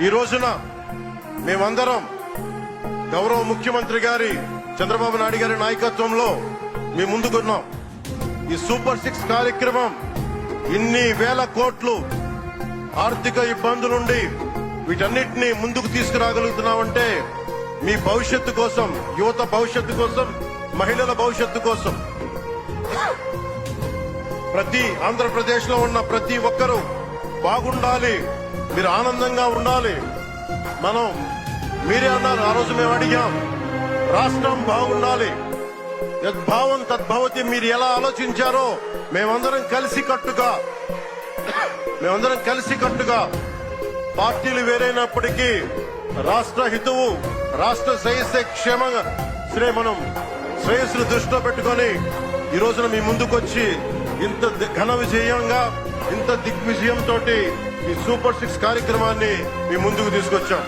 ఈ రోజున మేమందరం గౌరవ ముఖ్యమంత్రి గారి చంద్రబాబు నాయుడు గారి నాయకత్వంలో మీ ముందుకున్నాం ఈ సూపర్ సిక్స్ కార్యక్రమం ఇన్ని వేల కోట్లు ఆర్థిక ఇబ్బందులుండి వీటన్నిటిని ముందుకు తీసుకురాగలుగుతున్నామంటే మీ భవిష్యత్తు కోసం యువత భవిష్యత్తు కోసం మహిళల భవిష్యత్తు కోసం. ప్రతి ఆంధ్రప్రదేశ్లో ఉన్న ప్రతి ఒక్కరూ బాగుండాలి. మీరు ఆనందంగా ఉండాలి. మనం మీరే అన్నారు ఆ రోజు మేము అడిగాం రాష్ట్రం బాగుండాలి. యద్భావం తద్భవతి మీరు ఎలా ఆలోచించారో మేమందరం కలిసి కట్టుగా మేమందరం కలిసి కట్టుగా పార్టీలు వేరైనప్పటికీ రాష్ట్ర హితువు రాష్ట్ర శ్రేయస్సే క్షేమంగా శ్రే మనం శ్రేయస్సును దృష్టిలో పెట్టుకొని ఈ రోజున మీ ముందుకొచ్చి ఇంత ది- ఘన విజయంగా ఇంత దిగ్విజయంతో ఈ సూపర్ సిక్స్ కార్యక్రమాన్ని మీ ముందుకు తీసుకొచ్చాం.